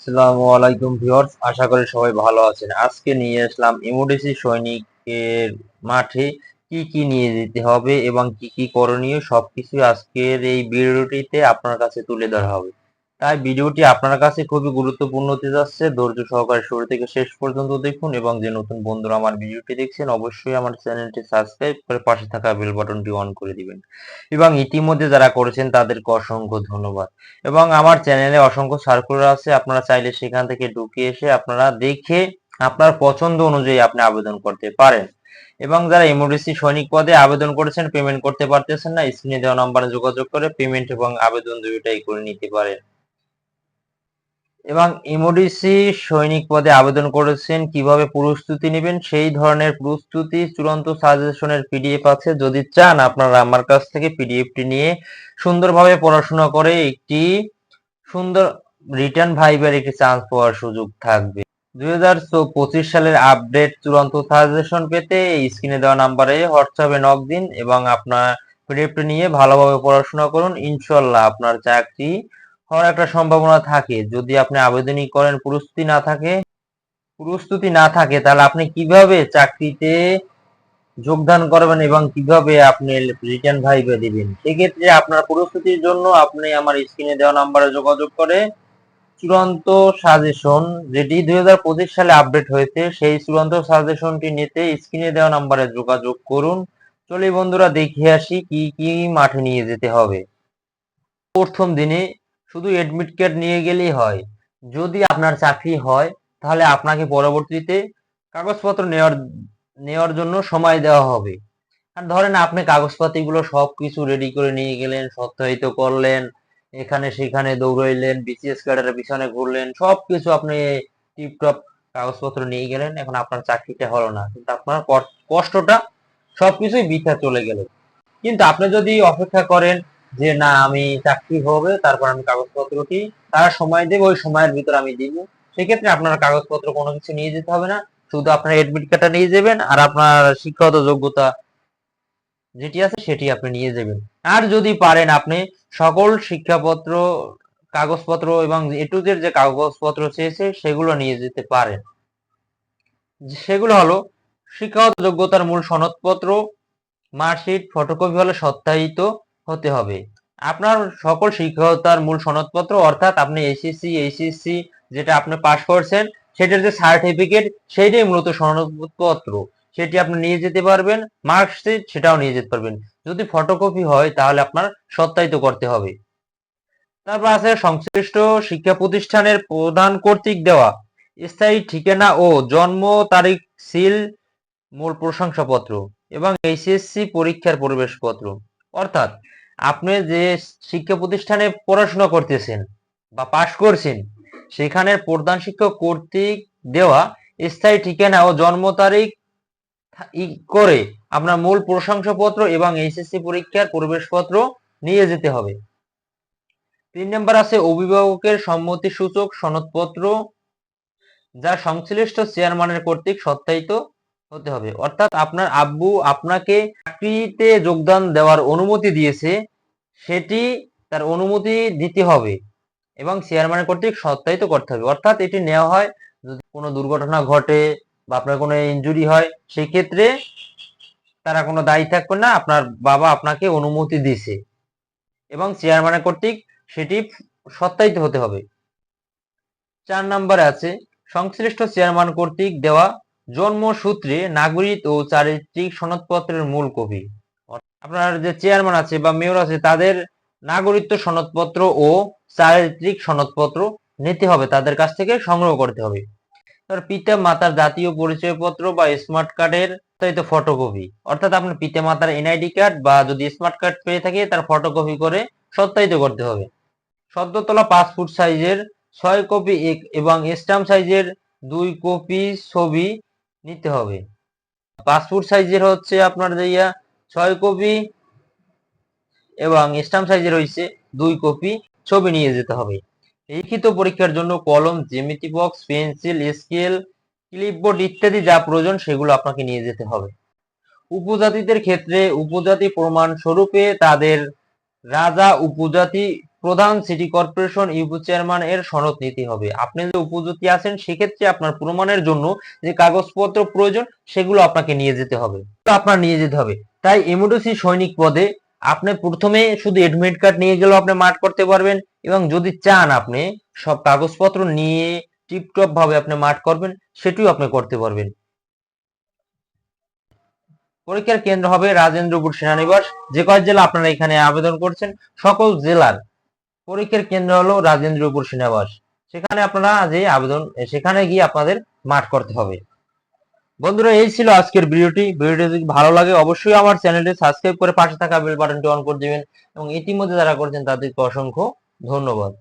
আসসালামু আলাইকুম ভিউয়ার্স, আশা করি সবাই ভালো আছেন। আজকে নিয়ে আসলাম ইমোডিসি সৈনিকের মাঠে কি কি নিয়ে যেতে হবে এবং কি কি করণীয়, সবকিছু আজকের এই ভিডিওটিতে আপনার কাছে তুলে ধরা হবে। তাই ভিডিওটি আপনার কাছে খুবই গুরুত্বপূর্ণ হতে যাচ্ছে। ধৈর্য সহকারে শুরু থেকে শেষ পর্যন্ত দেখুন এবং যে নতুন বন্ধুরা আমার ভিডিওটি দেখছেন, অবশ্যই আমার চ্যানেলটি সাবস্ক্রাইব করে পাশে থাকা বেল বাটনটি অন করে দিবেন। এবং ইতিমধ্যে যারা করেছেন তাদেরকে অসংখ্য ধন্যবাদ। এবং আমার চ্যানেলে অসংখ্য সার্কুলার আছে, আপনারা চাইলে সেখান থেকে ঢুকে এসে আপনারা দেখে আপনার পছন্দ অনুযায়ী আপনি আবেদন করতে পারেন। এবং যারা এমওডিসি সৈনিক পদে আবেদন করেছেন পেমেন্ট করতে পারতেছেন না স্ক্রিনে দেওয়া নাম্বারে যোগাযোগ করে পেমেন্ট এবং আবেদন দুইটাই করে নিতে পারেন। এবং এমওডিসি সৈনিক পদে আবেদন করেছেন, কীভাবে প্রস্তুতি নেবেন, সেই ধরনের প্রস্তুতি চূড়ান্ত সাজেশনের পিডিএফ আছে। যদি চান, আপনারা আমার কাছ থেকে পিডিএফটি নিয়ে সুন্দরভাবে পড়াশোনা করে একটি সুন্দর রিটার্ন ভাইবের একটি চান্স পাওয়ার সুযোগ থাকবে। দুই সালের আপডেট চূড়ান্ত সাজেশন পেতে এই স্ক্রিনে দেওয়া নাম্বারে হোয়াটসঅ্যাপে নক দিন এবং আপনার পিডিএফটি নিয়ে ভালোভাবে পড়াশোনা করুন। ইনশাল্লাহ আপনার চাকরি হওয়ার একটা সম্ভাবনা থাকে। যদি আপনি আবেদনই করেন, প্রস্তুতি না থাকে, প্রস্তুতি না থাকে, তাহলে আপনি কীভাবে চাকরিতে যোগদান করবেন এবং কীভাবে আপনি রিটার্ন ভাইবে দিবেন? সেক্ষেত্রে আপনার প্রস্তুতির জন্য আপনি আমার স্ক্রিনে দেওয়া নাম্বারে যোগাযোগ করে চূড়ান্ত সাজেশন যেটি দুই হাজার পঁচিশ সালে আপডেট হয়েছে, সেই চূড়ান্ত সাজেশনটি নিতে স্ক্রিনে দেওয়া নাম্বারে যোগাযোগ করুন। চলি বন্ধুরা দেখিয়ে আসি কি কি মাঠে নিয়ে যেতে হবে। প্রথম দিনে শুধু এডমিট কার্ড নিয়ে গেলেই হয়। যদি আপনার চাকরি হয়, তাহলে আপনাকে পরবর্তীতে কাগজপত্র নেওয়ার নেওয়ার জন্য সময় দেওয়া হবে। আর ধরেন আপনি কাগজপাতিগুলো সব কিছু রেডি করে নিয়ে গেলেন, সত্যায়িত করলেন, এখানে সেখানে দৌড়াইলেন বিসিএস কার্ডের পিছনে ঘুরলেন সব কিছু আপনি টিপটপ কাগজপত্র নিয়ে গেলেন, এখন আপনার চাকরিটা হলো না। কিন্তু আপনার কষ্টটা সবকিছুই বৃথা চলে গেল। কিন্তু আপনি যদি অপেক্ষা করেন যে না, আমি চাকরি হবে, তারপর আমি কাগজপত্রটি তারা সময় দেবে, ওই সময়ের ভিতর আমি দিব। সেক্ষেত্রে আপনার কাগজপত্র কোনো কিছু নিয়ে যেতে হবে না। শুধু আপনার এডমিট কার্ডটা নিয়ে যাবেন আর আপনার শিক্ষাগত যোগ্যতা যেটি আছে সেটি আপনি নিয়ে যাবেন। আর যদি পারেন আপনি সকল শিক্ষাপত্র, কাগজপত্র এবং এ টু জেড যে কাগজপত্র চেয়েছে সেগুলো নিয়ে যেতে পারেন। সেগুলো হলো শিক্ষাগত যোগ্যতার মূল সনদপত্র, মার্কশিট ফটোকপি হলে সত্যায়িত হতে হবে। আপনার সকল শিক্ষকতার মূল সনদপত্র, অর্থাৎ আপনি এসএসসি এইচএসসি যেটা আপনি পাশ করছেন, সেটার যে সার্টিফিকেট সেইটাই মূলত সনদপত্র। সেটি আপনি নিয়ে যেতে পারবেন মার্কশিট সেটাও নিয়ে যেতে পারবেন। যদি ফটোকপি হয়, তাহলে আপনার সত্যায়িত করতে হবে। তারপর আছে সংশ্লিষ্ট শিক্ষা প্রতিষ্ঠানের প্রধান কর্তৃক দেওয়া। স্থায়ী ঠিকানা ও জন্ম তারিখ, সিল, মূল প্রশংসাপত্র এবং এইচএসসি পরীক্ষার প্রবেশপত্র। অর্থাৎ আপনি যে শিক্ষা প্রতিষ্ঠানে পড়াশোনা করতেছেন বা পাশ করছেন সেখানে প্রধান শিক্ষক কর্তৃক দেওয়া স্থায়ী ঠিকানা ও জন্ম তারিখ করে আপনার মূল প্রশংসাপত্র এবং এইচএসসি পরীক্ষার প্রবেশপত্র নিয়ে যেতে হবে। তিন নম্বর আছে অভিভাবকের সম্মতি সূচক সনদপত্র, যা সংশ্লিষ্ট চেয়ারম্যানের কর্তৃক সত্যায়িত হতে হবে। অর্থাৎ আপনার আব্বু আপনাকে চাকরিতে যোগদান দেওয়ার অনুমতি দিয়েছে, সেটি তার অনুমতি দিতে হবে এবং চেয়ারম্যানের কর্তৃক সত্যায়িত করতে হবে। অর্থাৎ এটি নেওয়া হয় যদি কোনো দুর্ঘটনা ঘটে বা আপনার কোনো ইনজুরি হয় সেই ক্ষেত্রে তারা কোনো দায়ী থাকবে না, আপনার বাবা আপনাকে অনুমতি দিছে এবং চেয়ারম্যানের কর্তৃক সেটি সত্যায়িত হতে হবে। চার নম্বরে আছে, সংশ্লিষ্ট চেয়ারম্যান কর্তৃক দেওয়া জন্মসূত্রে নাগরিক ও চারিত্রিক সনদপত্রের মূল কপি আপনার যে চেয়ারম্যান আছে বা মেয়র আছে, তাদের নাগরিকত্ব সনদপত্র ও চারিত্রিক সনদপত্র নিতে হবে, তাদের কাছ থেকে সংগ্রহ করতে হবে। তার পিতা, মাতার জাতীয় পরিচয়পত্র বা স্মার্ট কার্ডের তো ফটোকপি অর্থাৎ আপনার পিতা, মাতার এনআইডি কার্ড বা যদি স্মার্ট কার্ড পেয়ে থাকে, তার ফটোকপি করে সত্যায়িত করতে হবে। সদ্য তোলা পাসপোর্ট সাইজের ছয় কপি এক এবং স্ট্যাম্প সাইজের দুই কপি ছবি নিতে হবে। পাসপোর্ট সাইজের হচ্ছে আপনার যাইয়া ছয় কপি এবং স্ট্যাম্প সাইজের হয়েছে দুই কপি ছবি নিয়ে যেতে হবে। লিখিত পরীক্ষার জন্য কলম, জ্যামিতি বক্স, পেন্সিল, স্কেল, ক্লিপবোর্ড ইত্যাদি যা প্রয়োজন সেগুলো আপনাকে নিয়ে যেতে হবে। উপজাতিদের ক্ষেত্রে উপজাতি প্রমাণ স্বরূপে তাদের রাজা, উপজাতি প্রধান সিটি কর্পোরেশন ইউপি চেয়ারম্যান এর সনদ নিতে হবে। আপনি যে উপযুক্তি আছেন, সেক্ষেত্রে আপনার প্রমাণের জন্য যে কাগজপত্র প্রয়োজন, সেগুলো আপনাকে নিয়ে যেতে হবে। আপনার নিয়ে যেতে হবে। তাই এমওডিসি সৈনিক পদে আপনি প্রথমে শুধু এডমিট কার্ড নিয়ে গেলেও আপনি মাঠ করতে পারবেন এবং যদি চান আপনি সব কাগজপত্র নিয়ে টিপটপ ভাবে আপনি মাঠ করবেন, সেটিও আপনি করতে পারবেন। পরীক্ষার কেন্দ্র হবে রাজেন্দ্রপুর সেনানিবাস। যে কয় জেলা আপনারা এখানে আবেদন করছেন, সকল জেলার পরীক্ষার কেন্দ্র হলো রাজেন্দ্রপুর সেনাবাস সেখানে আপনারা যে আবেদন সেখানে গিয়ে আপনাদের মাঠ করতে হবে। বন্ধুরা, এই ছিল আজকের ভিডিওটি। ভিডিওটি যদি ভালো লাগে, অবশ্যই আমার চ্যানেলটি সাবস্ক্রাইব করে পাশে থাকা বেল বাটনটি অন করে দেবেন এবং ইতিমধ্যে যারা করছেন তাদেরকে অসংখ্য ধন্যবাদ।